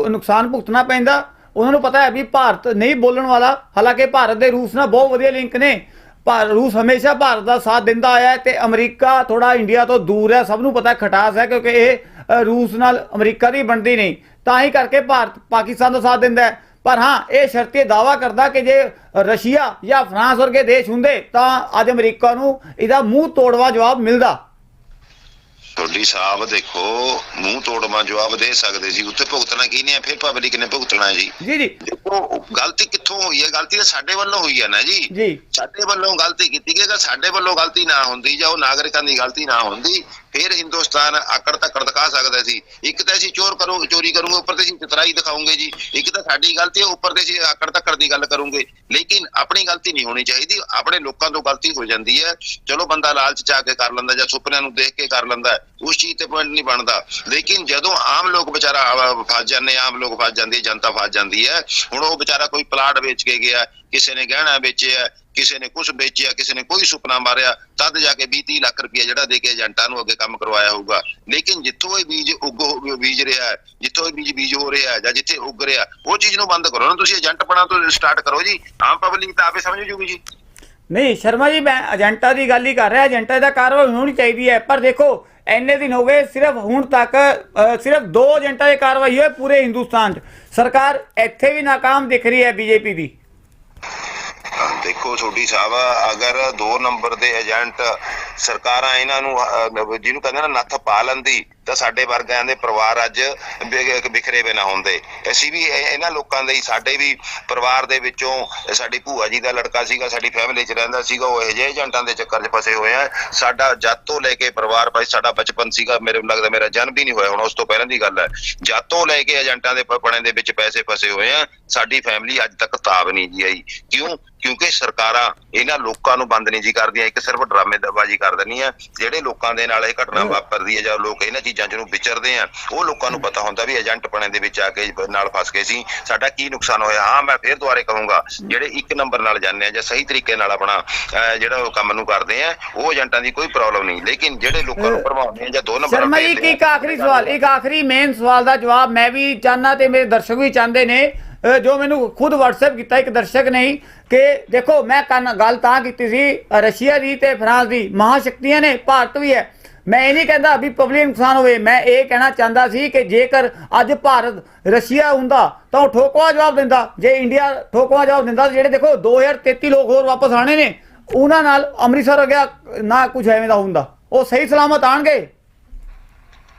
[SPEAKER 1] ਨੁਕਸਾਨ ਭੁਗਤਣਾ ਪੈਂਦਾ। ਉਹਨਾਂ ਨੂੰ ਪਤਾ ਹੈ ਵੀ ਭਾਰਤ ਨਹੀਂ ਬੋਲਣ ਵਾਲਾ, ਹਾਲਾਂਕਿ ਭਾਰਤ ਦੇ ਰੂਸ ਨਾਲ ਬਹੁਤ ਵਧੀਆ ਲਿੰਕ ਨੇ। ਪਰ ਰੂਸ ਹਮੇਸ਼ਾ ਭਾਰਤ ਦਾ ਸਾਥ ਦਿੰਦਾ ਆਇਆ ਹੈ ਤੇ ਅਮਰੀਕਾ ਥੋੜਾ ਇੰਡੀਆ ਤੋਂ ਦੂਰ ਹੈ, ਸਭ ਨੂੰ ਪਤਾ ਖਟਾਸ ਹੈ ਕਿਉਂਕਿ ਇਹ ਰੂਸ ਨਾਲ ਅਮਰੀਕਾ ਦੀ ਬਣਦੀ ਨਹੀਂ ਤਾਂ ਹੀ ਕਰਕੇ ਭਾਰਤ ਪਾਕਿਸਤਾਨ ਦਾ ਸਾਥ ਦਿੰਦਾ ਹੈ। ਪਰ ਹਾਂ ਇਹ ਸ਼ਰਤੀ ਦਾਵਾ ਕਰਦਾ ਕਿ ਜੇ ਰਸ਼ੀਆ ਜਾਂ ਫਰਾਂਸ ਵਰਗੇ ਦੇਸ਼ ਹੁੰਦੇ ਤਾਂ ਅੱਜ ਅਮਰੀਕਾ ਨੂੰ ਇਹਦਾ ਮੂੰਹ ਤੋੜਵਾ ਜਵਾਬ ਮਿਲਦਾ।
[SPEAKER 2] ਤੁਹਾਡੀ ਸਾਹਿਬ ਦੇਖੋ ਮੂੰਹ ਤੋੜਵਾ ਜਵਾਬ ਦੇ ਸਕਦੇ ਸੀ। ਉੱਥੇ ਭੁਗਤਣਾ ਕੀ ਨਹੀਂ ਹੈ ਫਿਰ ਪਬਲਿਕ ਨੇ ਭੁਗਤਣਾ ਜੀ।
[SPEAKER 1] ਜੀ ਜੀ।
[SPEAKER 2] ਦੇਖੋ ਗਲਤੀ ਕਿੱਥੋਂ ਹੋਈ ਹੈ? ਗਲਤੀ ਤਾਂ ਸਾਡੇ ਵੱਲੋਂ ਹੋਈ ਹੈ ਨਾ ਜੀ।
[SPEAKER 1] ਜੀ।
[SPEAKER 2] ਸਾਡੇ ਵੱਲੋਂ ਗਲਤੀ ਕੀਤੀ ਅਗਰ ਸਾਡੇ ਵੱਲੋਂ ਗਲਤੀ ਨਾ ਹੁੰਦੀ ਜਾਂ ਉਹ ਨਾਗਰਿਕਾਂ ਦੀ ਗਲਤੀ ਨਾ ਹੁੰਦੀ ਫਿਰ ਹਿੰਦੁਸਤਾਨ ਆਕੜ ਤੱਕੜ ਦਿਖਾ ਸਕਦਾ ਸੀ। ਇੱਕ ਤਾਂ ਅਸੀਂ ਚੋਰ ਕਰੋ, ਚੋਰੀ ਕਰੂਗੇ, ਉੱਪਰ ਤੇ ਅਸੀਂ ਚਤਰਾਈ ਦਿਖਾਉਂਗੇ ਜੀ। ਇੱਕ ਤਾਂ ਸਾਡੀ ਗਲਤੀ ਹੈ, ਉੱਪਰ ਤੇ ਅਸੀਂ ਆਕੜ ਤੱਕੜ ਦੀ ਗੱਲ ਕਰੂੰਗੇ। ਲੇਕਿਨ ਆਪਣੀ ਗਲਤੀ ਨਹੀਂ ਹੋਣੀ ਚਾਹੀਦੀ, ਆਪਣੇ ਲੋਕਾਂ ਤੋਂ ਗਲਤੀ ਹੋ ਜਾਂਦੀ ਹੈ। ਚਲੋ ਬੰਦਾ ਲਾਲਚ ਚ ਆ ਕੇ ਕਰ ਲੈਂਦਾ ਜਾਂ ਸੁਪਨਿਆਂ ਨੂੰ ਦੇਖ ਕੇ ਕਰ ਲੈਂਦਾ, ਉਸ ਚੀਜ਼ ਤੇ ਪੁਆਇੰਟ ਨਹੀਂ ਬਣਦਾ। ਲੇਕਿਨ ਜਦੋਂ ਆਮ ਲੋਕ ਵਿਚਾਰਾ ਫਸ ਜਾਂਦੇ, ਆਮ ਲੋਕ ਫਸ ਜਾਂਦੇ, ਜਨਤਾ ਫਸ ਜਾਂਦੀ ਹੈ। ਹੁਣ ਉਹ ਵਿਚਾਰਾ ਕੋਈ ਪਲਾਟ ਵੇਚ ਕੇ ਗਿਆ ਕਿਸੇ ਨੇ ਗਹਿਣਾ ਵੇਚਿਆ, ਕਿਸੇ ਨੇ ਕੁਝ ਵੇਚਿਆ, ਕਿਸੇ ਨੇ ਕੋਈ ਸੁਪਨਾ ਮਾਰਿਆ, ਤਦ ਜਾ ਕੇ 20 30 ਲੱਖ ਰੁਪਏ ਜਿਹੜਾ ਦੇ ਕੇ ਏਜੰਟਾਂ ਨੂੰ ਅੱਗੇ ਕੰਮ ਕਰਵਾਇਆ ਹੋਊਗਾ। ਲੇਕਿਨ ਜਿੱਥੋਂ ਇਹ ਬੀਜ ਉੱਗ ਬੀਜ ਰਿਹਾ ਹੈ, ਜਿੱਥੋਂ ਇਹ ਬੀਜ ਬੀਜ ਹੋ ਰਿਹਾ ਹੈ ਜਾਂ ਜਿੱਥੇ ਉੱਗ ਰਿਹਾ, ਉਹ ਚੀਜ਼ ਨੂੰ ਬੰਦ ਕਰੋ ਨਾ ਤੁਸੀਂ ਏਜੰਟ ਬਣਾ ਤੋਂ ਸਟਾਰਟ ਕਰੋ ਜੀ। ਆਮ ਪਬਲਿਕ ਤਾਂ ਆਪੇ ਸਮਝ ਜੂਗੀ ਜੀ।
[SPEAKER 1] ਨਹੀਂ, ਸ਼ਰਮਾ ਜੀ, ਮੈਂ ਏਜੰਟਾਂ ਦੀ ਗੱਲ ਹੀ ਕਰ ਰਿਹਾ, ਏਜੰਟਾਂ ਦਾ ਕਾਰਵਾਈ ਹੋਣੀ ਚਾਹੀਦੀ ਹੈ, ਪਰ ਦੇਖੋ, ਇੰਨੇ ਦਿਨ ਹੋ ਗਏ, ਸਿਰਫ ਹੁਣ ਤੱਕ ਸਿਰਫ ਦੋ ਏਜੰਟਾਂ ਦੀ ਕਾਰਵਾਈ ਹੋਈ ਪੂਰੇ ਹਿੰਦੁਸਤਾਨ 'ਚ। ਸਰਕਾਰ ਇੱਥੇ ਵੀ ਨਾਕਾਮ ਦਿਖ ਰਹੀ ਹੈ ਬੀਜੇਪੀ ਦੀ।
[SPEAKER 2] ਦੇਖੋ ਛੋਟੀ ਸਾਹਿਬ ਅਗਰ ਦੋ ਨੰਬਰ ਦੇ ਏਜੰਟ ਸਰਕਾਰਾਂ ਇਹਨਾਂ ਨੂੰ ਜਿਹਨੂੰ ਕਹਿੰਦੇ ਨਾ ਨੱਥ ਪਾ ਲੈਂਦੀ ਤਾਂ ਸਾਡੇ ਵਰਗਿਆਂ ਦੇ ਪਰਿਵਾਰ ਅੱਜ ਬਿ- ਬਿਖਰੇ ਬਿਨਾ ਹੁੰਦੇ। ਅਸੀਂ ਵੀ ਇਹਨਾਂ ਲੋਕਾਂ ਦੇ ਹੀ, ਸਾਡੇ ਵੀ ਪਰਿਵਾਰ ਦੇ ਵਿੱਚੋਂ ਸਾਡੀ ਭੂਆ ਜੀ ਦਾ ਲੜਕਾ ਸੀਗਾ, ਸਾਡੀ ਫੈਮਿਲੀ 'ਚ ਰਹਿੰਦਾ ਸੀਗਾ, ਉਹ ਇਹੋ ਜਿਹੇ ਏਜੰਟਾਂ ਦੇ ਚੱਕਰ 'ਚ ਫਸੇ ਹੋਏ ਆ। ਸਾਡਾ ਜਦ ਤੋਂ ਲੈ ਕੇ ਪਰਿਵਾਰ, ਭਾਈ ਸਾਡਾ ਬਚਪਨ ਸੀਗਾ, ਮੇਰੇ ਨੂੰ ਲੱਗਦਾ ਮੇਰਾ ਜਨਮ ਵੀ ਨਹੀਂ ਹੋਇਆ, ਹੁਣ ਉਸ ਤੋਂ ਪਹਿਲਾਂ ਦੀ ਗੱਲ ਹੈ। ਜਦ ਤੋਂ ਲੈ ਕੇ ਏਜੰਟਾਂ ਦੇ ਪ- ਪਣੇ ਦੇ ਵਿੱਚ ਪੈਸੇ ਫਸੇ ਹੋਏ ਆ, ਸਾਡੀ ਫੈਮਿਲੀ ਅੱਜ ਤੱਕ ਤਾਬ ਨਹੀਂ ਜੀ ਆਈ। ਕਿਉਂ? ਕਿਉਂਕਿ ਸਰਕਾਰਾਂ ਇਹਨਾਂ ਲੋਕਾਂ ਨੂੰ ਬੰਦ ਨਹੀਂ ਜੀ ਕਰਦੀਆਂ ਇੱਕ ਸਿਰਫ ਡਰਾਮੇਬਾਜ਼ੀ ਕਰ ਦਿੰਦੀਆਂ। ਜਿਹੜੇ ਲੋਕਾਂ ਦੇ ਨਾਲ ਇਹ ਘਟਨਾ ਵਾਪਰਦੀ ਹੈ ਜਾਂ ਲੋਕ ਇਹਨਾਂ ਚੀਜ਼ਾਂ 'ਚ ਨੂੰ ਵਿਚਰਦੇ ਆ ਉਹ ਲੋਕਾਂ ਨੂੰ ਪਤਾ ਹੁੰਦਾ ਵੀ ਏਜੰਟ ਪਣੇ ਦੇ ਵਿੱਚ ਆ ਕੇ ਨਾਲ ਫਸ ਗਏ ਸੀ। ਸਾਡਾ ਕੀ ਨੁਕਸਾਨ ਹੋਇਆ? ਹਾਂ ਮੈਂ ਫੇਰ ਦੁਬਾਰੇ ਕਹੂੰਗਾ ਜਿਹੜੇ ਇੱਕ ਨੰਬਰ ਨਾਲ ਜਾਂਦੇ ਆ ਜਾਂ ਸਹੀ ਤਰੀਕੇ ਨਾਲ ਆਪਣਾ ਜਿਹੜਾ ਉਹ ਕੰਮ ਨੂੰ ਕਰਦੇ ਆ ਉਹ ਏਜੰਟਾਂ ਦੀ ਕੋਈ ਪ੍ਰੋਬਲਮ ਨਹੀਂ। ਲੇਕਿਨ ਜਿਹੜੇ ਲੋਕਾਂ ਨੂੰ ਭਰਮਾਉਂਦੇ ਆ ਜਾਂ ਦੋ ਨੰਬਰ
[SPEAKER 1] ਸ਼ਰਮਾ ਜੀ ਇੱਕ ਆਖਰੀ ਸਵਾਲ ਇੱਕ ਆਖਰੀ ਮੇਨ ਸਵਾਲ ਦਾ ਜਵਾਬ ਮੈਂ ਵੀ ਚਾਹਨਾ ਤੇ ਮੇਰੇ ਦਰਸ਼ਕ ਵੀ ਚਾਹੁੰਦੇ ਨੇ। ਜੋ ਮੈਨੂੰ ਖੁਦ WhatsApp ਕੀਤਾ ਇੱਕ ਦਰਸ਼ਕ ਨੇ ਕਿ ਦੇਖੋ ਮੈਂ ਕੰਨ ਗੱਲ ਤਾਂ ਕੀਤੀ ਸੀ ਰਸ਼ੀਆ ਦੀ ਤੇ ਫਰਾਂਸ ਦੀ, ਮਹਾਸ਼ਕਤੀਆਂ ਨੇ, ਭਾਰਤ ਵੀ ਹੈ। ਮੈਂ ਇਹ ਨਹੀਂ ਕਹਿੰਦਾ ਵੀ ਪਬਲਿਕ ਨੁਕਸਾਨ ਹੋਵੇ, ਮੈਂ ਇਹ ਕਹਿਣਾ ਚਾਹੁੰਦਾ ਸੀ ਕਿ ਜੇਕਰ ਅੱਜ ਭਾਰਤ ਰਸ਼ੀਆ ਹੁੰਦਾ ਤਾਂ ਉਹ ਠੋਕਵਾ ਜਵਾਬ ਦਿੰਦਾ। ਜੇ ਇੰਡੀਆ ਠੋਕਵਾ ਜਵਾਬ ਦਿੰਦਾ ਜਿਹੜੇ ਦੇਖੋ 2033 ਲੋਕ ਹੋਰ ਵਾਪਸ ਆਣੇ ਨੇ, ਉਹਨਾਂ ਨਾਲ ਅੰਮ੍ਰਿਤਸਰ ਗਿਆ ਨਾ ਕੁਝ ਐਵੇਂ ਦਾ ਹੁੰਦਾ। ਉਹ ਸਹੀ ਸਲਾਮਤ ਆਣਗੇ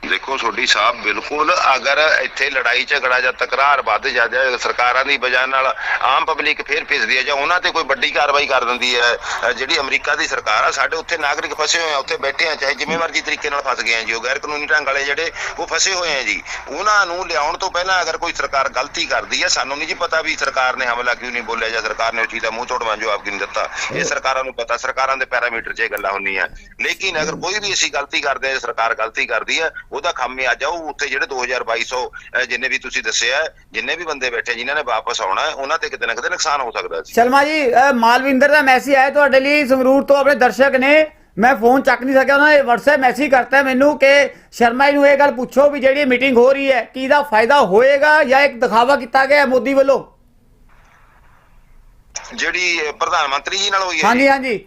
[SPEAKER 2] ਦੇਖੋ, ਤੁਹਾਡੀ ਸਾਹਿਬ ਬਿਲਕੁਲ, ਅਗਰ ਇੱਥੇ ਲੜਾਈ, ਝਗੜਾ ਜਾਂ ਤਕਰਾਰ ਵੱਧ ਜਾਂਦੇ ਸਰਕਾਰਾਂ ਦੀ ਵਜ੍ਹਾ ਨਾਲ ਆਮ ਪਬਲਿਕ ਫੇਰ ਪਿਸਦੀ ਹੈ ਜਾਂ ਉਹਨਾਂ ਤੇ ਕੋਈ ਵੱਡੀ ਕਾਰਵਾਈ ਕਰ ਦਿੰਦੀ ਹੈ ਜਿਹੜੀ ਅਮਰੀਕਾ ਦੀ ਸਰਕਾਰ ਆ, ਸਾਡੇ ਉੱਥੇ ਨਾਗਰਿਕ ਫਸੇ ਹੋਏ ਆ, ਉੱਥੇ ਬੈਠੇ ਆ, ਚਾਹੇ ਜਿਵੇਂ ਮਰਜ਼ੀ ਤਰੀਕੇ ਨਾਲ ਫਸ ਗਏ ਆ ਜੀ, ਉਹ ਗੈਰ ਕਾਨੂੰਨੀ ਢੰਗ ਵਾਲੇ ਜਿਹੜੇ, ਉਹ ਫਸੇ ਹੋਏ ਆ ਜੀ। ਉਹਨਾਂ ਨੂੰ ਲਿਆਉਣ ਤੋਂ ਪਹਿਲਾਂ ਅਗਰ ਕੋਈ ਸਰਕਾਰ ਗਲਤੀ ਕਰਦੀ ਹੈ, ਸਾਨੂੰ ਨਹੀਂ ਜੀ ਪਤਾ ਵੀ ਸਰਕਾਰ ਨੇ ਹਮਲਾ ਕਿਉਂ ਨਹੀਂ ਬੋਲਿਆ ਜਾਂ ਸਰਕਾਰ ਨੇ ਉਹ ਚੀਜ਼ ਦਾ ਮੂੰਹ ਤੋੜਵਾ ਜਵਾਬ ਕਿਉਂ ਨਹੀਂ ਦਿੱਤਾ। ਇਹ ਸਰਕਾਰਾਂ ਨੂੰ ਪਤਾ, ਸਰਕਾਰਾਂ ਦੇ ਪੈਰਾਮੀਟਰ 'ਚ ਇਹ ਗੱਲਾਂ ਹੁੰਦੀਆਂ। ਲੇਕਿਨ ਅਗਰ ਕੋਈ ਵੀ ਅਸੀਂ ਗਲਤੀ ਕਰਦੇ ਹਾਂ ਸਰਕਾਰ ਗਲਤੀ ਕਰਦੀ ਹੈ ਉਹਦਾ ਖਾਮਿਆਜਾ ਉਹ ਉੱਥੇ ਜਿਹੜੇ 2200 ਅਹ ਜਿੰਨੇ ਵੀ ਤੁਸੀਂ ਦੱਸਿਆ ਹੈ, ਜਿੰਨੇ ਵੀ ਬੰਦੇ ਬੈਠੇ ਜਿਨ੍ਹਾਂ ਨੇ ਵਾਪਸ ਆਉਣਾ ਹੈ, ਉਹਨਾਂ ਤੇ ਕਿਤੇ ਨਾ ਕਿਤੇ ਨੁਕਸਾਨ ਹੋ ਸਕਦਾ ਸੀ।
[SPEAKER 1] ਸ਼ਰਮਾ ਜੀ ਮਾਲਵਿੰਦਰ ਦਾ ਮੈਸੇਜ ਆਇਆ ਤੁਹਾਡੇ ਲਈ ਸੰਗਰੂਰ ਤੋਂ ਆਪਣੇ ਦਰਸ਼ਕ ਨੇ। ਮੈਂ ਫੋਨ ਚੱਕ ਨਹੀਂ ਸਕਿਆ ਉਹਨਾਂ ਨੇ WhatsApp ਮੈਸੇਜ ਕਰਤਾ ਹੈ ਮੈਨੂੰ ਕਿ ਸ਼ਰਮਾ ਜੀ ਨੂੰ ਇਹ ਗੱਲ ਪੁੱਛੋ ਵੀ ਜਿਹੜੀ ਮੀਟਿੰਗ ਹੋ ਰਹੀ ਹੈ ਕੀ ਦਾ ਫਾਇਦਾ ਹੋਏਗਾ ਜਾਂ ਇੱਕ ਦਿਖਾਵਾ ਕੀਤਾ ਗਿਆ ਹੈ ਮੋਦੀ ਵੱਲੋਂ?
[SPEAKER 2] ਜਿਹੜੀ ਪ੍ਰਧਾਨ ਮੰਤਰੀ ਜੀ ਨਾਲ ਹੋਈ ਹੈ
[SPEAKER 1] ਹਾਂਜੀ ਹਾਂਜੀ।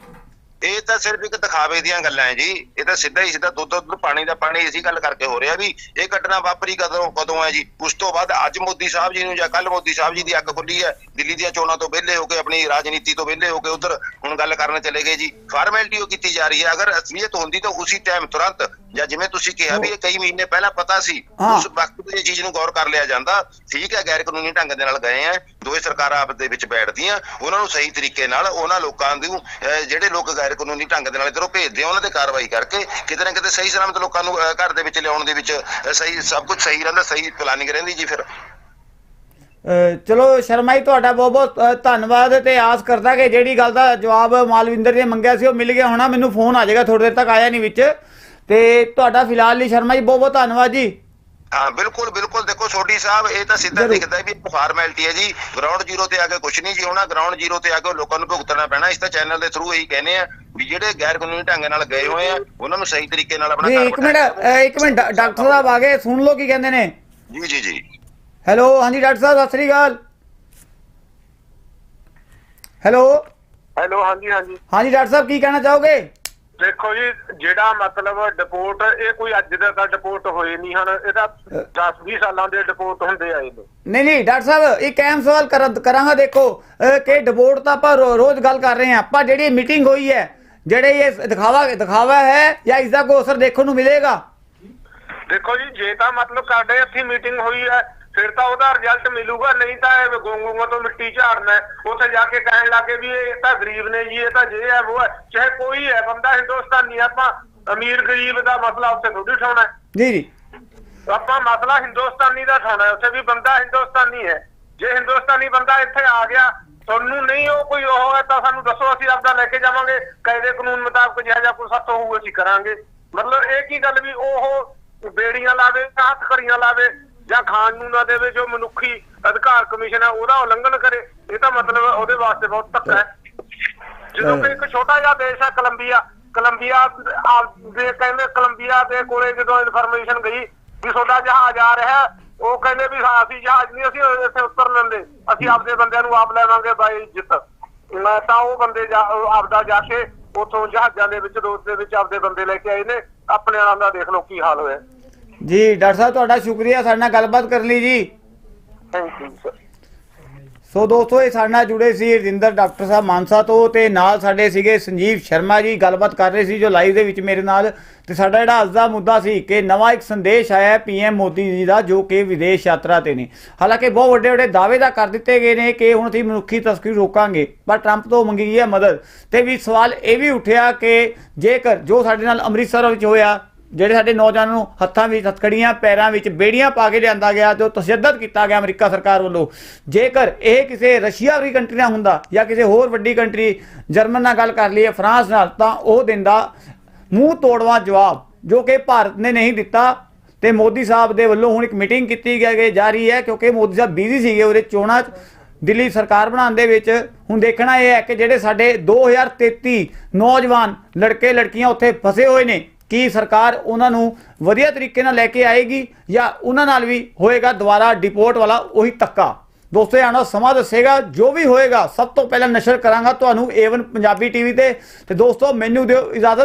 [SPEAKER 2] ਇਹ ਤਾਂ ਸਿਰਫ ਇੱਕ ਦਿਖਾਵੇ ਦੀਆਂ ਗੱਲਾਂ ਹੈ ਜੀ। ਇਹ ਤਾਂ ਸਿੱਧਾ ਹੀ ਸਿੱਧਾ ਦੁੱਧ ਦੁੱਧ ਪਾਣੀ ਦਾ ਪਾਣੀ ਇਸੀ ਗੱਲ ਕਰਕੇ ਹੋ ਰਿਹਾ ਵੀ ਇਹ ਘਟਨਾ ਵਾਪਰੀ ਕਦੋਂ ਕਦੋਂ ਹੈ ਜੀ? ਉਸ ਤੋਂ ਬਾਅਦ ਅੱਜ ਮੋਦੀ ਸਾਹਿਬ ਜੀ ਨੂੰ ਜਾਂ ਕੱਲ ਮੋਦੀ ਸਾਹਿਬ ਜੀ ਦੀ ਅੱਖ ਖੁੱਲੀ ਹੈ। ਦਿੱਲੀ ਦੀਆਂ ਚੋਣਾਂ ਤੋਂ ਵਿਹਲੇ ਹੋ ਕੇ ਆਪਣੀ ਰਾਜਨੀਤੀ ਤੋਂ ਵਿਹਲੇ ਹੋ ਕੇ ਉਧਰ ਹੁਣ ਗੱਲ ਕਰਨ ਚਲੇ ਗਏ ਜੀ। ਫਾਰਮੈਲਿਟੀ ਉਹ ਕੀਤੀ ਜਾ ਰਹੀ ਹੈ। ਅਗਰ ਅਸਲੀਅਤ ਹੁੰਦੀ ਤਾਂ ਉਸੇ ਟਾਈਮ ਤੁਰੰਤ ਜਾਂ ਜਿਵੇਂ ਤੁਸੀਂ ਕਿਹਾ ਵੀ ਇਹ ਕਈ ਮਹੀਨੇ ਪਹਿਲਾਂ ਪਤਾ ਸੀ। ਉਸ ਵਕਤ ਤੇ ਇਹ ਚੀਜ਼ ਨੂੰ ਗੌਰ ਕਰ ਲਿਆ ਜਾਂਦਾ। ਠੀਕ ਹੈ ਗੈਰ ਕਾਨੂੰਨੀ ਢੰਗ ਦੇ ਨਾਲ ਗਏ ਆ ਦੋਵੇਂ ਸਰਕਾਰਾਂ ਆਪਸ ਦੇ ਵਿੱਚ ਬੈਠਦੀਆਂ। ਉਹਨਾਂ ਨੂੰ ਸਹੀ ਤਰੀਕੇ ਨਾਲ ਉਹਨਾਂ ਲੋਕਾਂ ਨੂੰ ਜਿਹੜੇ ਲੋਕ ਗੈਰ ਕਾਨੂੰਨੀ ਢੰਗ ਦੇ ਨਾਲ ਇਧਰੋਂ ਭੇਜਦੇ ਆ ਉਹਨਾਂ ਤੇ ਕਾਰਵਾਈ ਕਰਕੇ ਕਿਤੇ ਨਾ ਕਿਤੇ ਸਹੀ ਸਲਾਮਤ ਲੋਕਾਂ ਨੂੰ ਅਹ, ਘਰ ਦੇ ਵਿੱਚ ਲਿਆਉਣ ਦੇ ਵਿੱਚ ਅਹ, ਸਹੀ ਸਭ ਕੁਝ ਸਹੀ ਰਹਿੰਦਾ ਸਹੀ ਪਲਾਨਿੰਗ ਰਹਿੰਦੀ ਜੀ ਫਿਰ।
[SPEAKER 1] ਅ, ਚਲੋ ਸ਼ਰਮਾ ਜੀ ਤੁਹਾਡਾ ਬਹੁਤ ਬਹੁਤ ਅ, ਧੰਨਵਾਦ ਤੇ ਆਸ ਕਰਦਾ ਕਿ ਜਿਹੜੀ ਗੱਲ ਦਾ ਜਵਾਬ ਮਾਲਵਿੰਦਰ ਜੀ ਨੇ ਮੰਗਿਆ ਸੀ ਉਹ ਮਿਲ ਗਿਆ ਹੋਣਾ ਮੈਨੂੰ ਫੋਨ ਆ ਜਾਏਗਾ ਥੋੜੀ ਦੇਰ ਤੱਕ ਆਇਆ ਨਹੀਂ ਵਿੱਚ। ਤੇ ਤੁਹਾਡਾ ਫਿਲਹਾਲ ਲਈ ਸ਼ਰਮਾ ਜੀ ਬਹੁਤ ਬਹੁਤ ਧੰਨਵਾਦ ਜੀ।
[SPEAKER 2] ਹਾਂ ਬਿਲਕੁਲ ਬਿਲਕੁਲ। ਦੇਖੋ ਛੋਟੀ ਸਾਹਿਬ ਇਹ ਤਾਂ ਸਿੱਧਾ। ਦਿਖਦਾ ਵੀ ਫਾਰਮੈਲਿਟੀ ਹੈ ਜੀ। ਗਰਾਊਂਡ ਜ਼ੀਰੋ ਤੇ ਆ ਕੇ ਕੁਝ ਨਹੀਂ ਜੀ ਹੋਣਾ। ਗਰਾਊਂਡ ਜ਼ੀਰੋ ਤੇ ਆ ਕੇ ਲੋਕਾਂ ਨੂੰ ਭੁਗਤਣਾ ਪੈਣਾ। ਇਸ ਤਾਂ ਚੈਨਲ ਦੇ ਥਰੂ ਇਹੀ ਕਹਿੰਦੇ ਆ ਵੀ ਜਿਹੜੇ ਗੈਰ ਕਾਨੂੰਨੀ ਢੰਗ ਨਾਲ ਗਏ ਹੋਏ ਆ ਉਹਨਾਂ ਨੂੰ ਸਹੀ ਤਰੀਕੇ ਨਾਲ ਆਪਣਾ
[SPEAKER 1] ਇੱਕ ਮਿੰਟ ਇੱਕ ਮਿੰਟ। ਡਾਕਟਰ ਸਾਹਿਬ ਆ ਗਏ। ਸੁਣ ਲਓ ਕੀ ਕਹਿੰਦੇ ਨੇ।
[SPEAKER 2] ਜੀ ਜੀ ਜੀ।
[SPEAKER 1] ਹੈਲੋ ਹਾਂਜੀ ਡਾਕਟਰ ਸਾਹਿਬ ਸਤਿ ਸ੍ਰੀ ਅਕਾਲ। ਹੈਲੋ।
[SPEAKER 3] ਹੈਲੋ ਹਾਂਜੀ ਹਾਂਜੀ।
[SPEAKER 1] ਹਾਂਜੀ ਡਾਕਟਰ ਸਾਹਿਬ ਕੀ ਕਹਿਣਾ ਚਾਹੋਗੇ?
[SPEAKER 3] ਦੇਖੋ ਜੀ ਜਿਹੜਾ ਮਤਲਬ ਡਿਪੋਰਟ ਇਹ ਕੋਈ ਅੱਜ ਦਾ ਤਾਂ ਡਿਪੋਰਟ ਹੋਏ ਨਹੀਂ ਹਨ। ਇਹ ਤਾਂ 10 20 ਸਾਲਾਂ ਦੇ ਡਿਪੋਰਟ ਹੁੰਦੇ ਆਏ ਨੇ।
[SPEAKER 1] ਨਹੀਂ ਨਹੀਂ ਡਾਕਟਰ ਸਾਹਿਬ ਇੱਕ ਅਹਿਮ ਸਵਾਲ ਕਰ- ਕਰਾਂਗਾ ਦੇਖੋ ਕਿ ਡਿਬੋਰਡ ਤਾਂ ਆਪਾਂ ਰੋਜ਼ ਗੱਲ ਕਰ ਰਹੇ ਹਾਂ। ਆਪਾਂ ਜਿਹੜੀ ਮੀਟਿੰਗ ਹੋਈ ਹੈ ਜਿਹੜੇ ਇਹ ਦਿਖਾਵਾ ਦਿਖਾਵਾ ਹੈ ਜਾਂ ਇਸ ਦਾ ਕੋਈ ਅਸਰ ਦੇਖਣ ਨੂੰ ਮਿਲੇਗਾ?
[SPEAKER 3] ਦੇਖੋ ਜੀ ਜੇ ਤਾਂ ਮਤਲਬ ਸਾਡੇ ਇੱਥੇ ਮੀਟਿੰਗ ਹੋਈ ਹੈ ਫਿਰ ਤਾਂ ਉਹਦਾ ਰਿਜ਼ਲਟ ਮਿਲੂਗਾ ਨਹੀਂ ਤਾਂ ਇਹ ਗੋਂਗੂਆਂ ਤੋਂ ਮਿੱਟੀ ਝਾੜਨਾ। ਉੱਥੇ ਜਾ ਕੇ ਕਹਿਣ ਲੱਗੇ ਵੀ ਇਹ ਤਾਂ ਗਰੀਬ ਨੇ ਜੀ ਇਹ ਤਾਂ ਜੇ ਹੈ ਉਹ ਹੈ। ਚਾਹੇ ਕੋਈ ਹੈ ਬੰਦਾ ਹਿੰਦੁਸਤਾਨੀ ਆਪਾਂ ਅਮੀਰ ਗਰੀਬ ਦਾ ਮਸਲਾ ਉੱਥੇ ਥੋੜੀ ਉਠਾਉਣਾ
[SPEAKER 1] ਜੀ ਜੀ।
[SPEAKER 3] ਆਪਾਂ ਮਸਲਾ ਹਿੰਦੁਸਤਾਨੀ ਦਾ ਉਠਾਉਣਾ ਉੱਥੇ ਵੀ ਬੰਦਾ ਹਿੰਦੁਸਤਾਨੀ ਹੈ। ਜੇ ਹਿੰਦੁਸਤਾਨੀ ਬੰਦਾ ਇੱਥੇ ਆ ਗਿਆ ਤੁਹਾਨੂੰ ਨਹੀਂ ਉਹ ਕੋਈ ਉਹ ਹੈ ਤਾਂ ਸਾਨੂੰ ਦੱਸੋ ਅਸੀਂ ਆਪਦਾ ਲੈ ਕੇ ਜਾਵਾਂਗੇ। ਕਾਇਦੇ ਕਾਨੂੰਨ ਮੁਤਾਬਕ ਜਿਹੜਾ ਜਿਹਾ ਕੋਈ ਸੱਤ ਹੋਊ ਅਸੀਂ ਕਰਾਂਗੇ। ਮਤਲਬ ਇਹ ਕੀ ਗੱਲ ਵੀ ਉਹ ਬੇੜੀਆਂ ਲਾਵੇ ਜਾਂ ਹੱਥ ਖੜੀਆਂ ਲਾਵੇ ਜਾਂ ਖਾਣ ਨੂੰ ਨਾ ਦੇਵੇ, ਜੋ ਮਨੁੱਖੀ ਅਧਿਕਾਰ ਕਮਿਸ਼ਨ ਹੈ, ਉਹਦਾ ਉਲੰਘਣ ਕਰੇ। ਇਹ ਤਾਂ ਮਤਲਬ ਉਹਦੇ ਵਾਸਤੇ ਬਹੁਤ ਧੱਕਾ ਹੈ। ਜਦੋਂ ਕਿ ਇੱਕ ਛੋਟਾ ਜਿਹਾ ਦੇਸ਼ ਹੈ, ਕੋਲੰਬੀਆ ਕੋਲੰਬੀਆ ਦੇ ਕਹਿੰਦੇ ਕੋਲੰਬੀਆ ਦੇ ਕੋਲੇ ਜਦੋਂ ਇਨਫੋਰਮੇਸ਼ਨ ਗਈ ਵੀ ਤੁਹਾਡਾ ਜਹਾਜ਼ ਆ ਰਿਹਾ, ਉਹ ਕਹਿੰਦੇ ਵੀ ਅਸੀਂ ਜਹਾਜ਼ ਨਹੀਂ, ਅਸੀਂ ਇੱਥੇ ਉਤਰ ਲੈਂਦੇ ਅਸੀਂ ਆਪਦੇ ਬੰਦਿਆਂ ਨੂੰ ਆਪ ਲੈਵਾਂਗੇ ਬਾਈ ਜਿੱਤ। ਮੈਂ ਤਾਂ ਉਹ ਬੰਦੇ ਜਾ ਆਪਦਾ ਜਾ ਕੇ ਉਥੋਂ ਜਹਾਜ਼ਾਂ ਦੇ ਵਿੱਚ ਰੋਸ ਦੇ ਵਿੱਚ ਆਪਦੇ ਬੰਦੇ ਲੈ ਕੇ ਆਏ ਨੇ। ਆਪਣੇ ਵਾਲਾਂ ਦਾ ਦੇਖ ਲਓ ਕੀ ਹਾਲ ਹੋਇਆ।
[SPEAKER 1] ਜੀ ਡਾਕਟਰ ਸਾਹਿਬ ਤੁਹਾਡਾ ਸ਼ੁਕਰੀਆ ਸਾਡੇ ਨਾਲ ਗੱਲਬਾਤ ਕਰਨ ਲਈ ਜੀ।
[SPEAKER 3] ਥੈਂਕ ਯੂ ਸਰ
[SPEAKER 1] ਸੋ ਦੋਸਤੋ ਇਹ ਸਾਡੇ ਨਾਲ ਜੁੜੇ ਸੀ ਰਜਿੰਦਰ ਡਾਕਟਰ ਸਾਹਿਬ ਮਾਨਸਾ ਤੋਂ ਤੇ ਨਾਲ ਸਾਡੇ ਸੀਗੇ ਸੰਜੀਵ ਸ਼ਰਮਾ ਜੀ ਗੱਲਬਾਤ ਕਰ ਰਹੇ ਸੀ ਜੋ ਲਾਈਵ ਦੇ ਵਿੱਚ ਮੇਰੇ ਨਾਲ। ਤੇ ਸਾਡਾ ਜਿਹੜਾ ਅੱਜ ਦਾ ਮੁੱਦਾ ਸੀ ਕਿ ਨਵਾਂ ਇੱਕ ਸੰਦੇਸ਼ ਆਇਆ ਪੀਐਮ ਮੋਦੀ ਜੀ ਦਾ ਜੋ ਕਿ ਵਿਦੇਸ਼ ਯਾਤਰਾ ਤੇ ਨੇ। ਹਾਲਾਂਕਿ ਬਹੁਤ ਵੱਡੇ ਵੱਡੇ ਦਾਅਵੇ ਦਾ ਕਰ ਦਿੱਤੇ ਗਏ ਨੇ ਕਿ ਹੁਣ ਅਸੀਂ ਮਨੁੱਖੀ ਤਸਕਰੀ ਰੋਕਾਂਗੇ ਪਰ ਟਰੰਪ ਤੋਂ ਮੰਗੀ ਗਈ ਹੈ ਮਦਦ। ਤੇ ਵੀ ਸਵਾਲ ਇਹ ਵੀ ਉੱਠਿਆ ਕਿ ਜੇਕਰ ਜੋ ਸਾਡੇ ਨਾਲ ਅੰਮ੍ਰਿਤਸਰ ਵਿੱਚ ਹੋਇਆ ਜਿਹੜੇ ਸਾਡੇ ਨੌਜਵਾਨਾਂ ਨੂੰ ਹੱਥਾਂ ਵਿੱਚ, ਹੱਥਕੜੀਆਂ, ਪੈਰਾਂ ਵਿੱਚ ਬੇੜੀਆਂ ਪਾ ਕੇ ਲਿਆਂਦਾ ਗਿਆ ਜੋ ਤਸ਼ੱਦਦ ਕੀਤਾ ਗਿਆ ਅਮਰੀਕਾ ਸਰਕਾਰ ਵੱਲੋਂ। ਜੇਕਰ ਇਹ ਕਿਸੇ ਰਸ਼ੀਆ ਵਰਗੀ ਕੰਟਰੀ ਨਾਲ ਹੁੰਦਾ ਜਾਂ ਕਿਸੇ ਹੋਰ ਵੱਡੀ ਕੰਟਰੀ ਜਰਮਨ ਨਾਲ ਗੱਲ ਕਰ ਲਈਏ, ਫਰਾਂਸ ਨਾਲ, ਤਾਂ ਉਹ ਦਿੰਦਾ ਮੂੰਹ ਤੋੜਵਾ ਜਵਾਬ, ਜੋ ਕਿ ਭਾਰਤ ਨੇ ਨਹੀਂ ਦਿੱਤਾ। ਤੇ ਮੋਦੀ ਸਾਹਿਬ ਦੇ ਵੱਲੋਂ ਹੁਣ ਇੱਕ ਮੀਟਿੰਗ ਕੀਤੀ ਗਿਆ ਗਈ ਜਾ ਰਹੀ ਹੈ, ਕਿਉਂਕਿ ਮੋਦੀ ਸਾਹਿਬ ਬਿਜ਼ੀ ਸੀਗੇ ਉਹਦੇ ਚੋਣਾਂ 'ਚ। ਦਿੱਲੀ ਸਰਕਾਰ ਬਣਾਉਣ ਦੇ ਵਿੱਚ ਹੁਣ ਦੇਖਣਾ ਇਹ ਹੈ ਕਿ ਜਿਹੜੇ ਸਾਡੇ 2033 ਨੌਜਵਾਨ ਲੜਕੇ ਲੜਕੀਆਂ ਉੱਥੇ ਫਸੇ ਹੋਏ ਨੇ ਕੀ ਸਰਕਾਰ ਉਹਨਾਂ ਨੂੰ ਵਧੀਆ ਤਰੀਕੇ ਨਾਲ ਲੈ ਕੇ ਆਏਗੀ ਜਾਂ ਉਹਨਾਂ ਨਾਲ ਵੀ ਹੋਏਗਾ ਦੁਬਾਰਾ ਡਿਪੋਰਟ ਵਾਲਾ ਉਹੀ ਤੱਕਾ? ਦੋਸਤੋ ਆਣਾ ਸਮਾਂ ਦੱਸੇਗਾ, ਜੋ ਵੀ ਹੋਏਗਾ, ਸਭ ਤੋਂ ਪਹਿਲਾਂ ਨਸ਼ਰ ਕਰਾਂਗਾ ਤੁਹਾਨੂੰ A1 ਪੰਜਾਬੀ ਟੀਵੀ ਤੇ। ਤੇ ਦੋਸਤੋ, ਮੈਨੂੰ ਦਿਓ ਇਜਾਜ਼ਤ।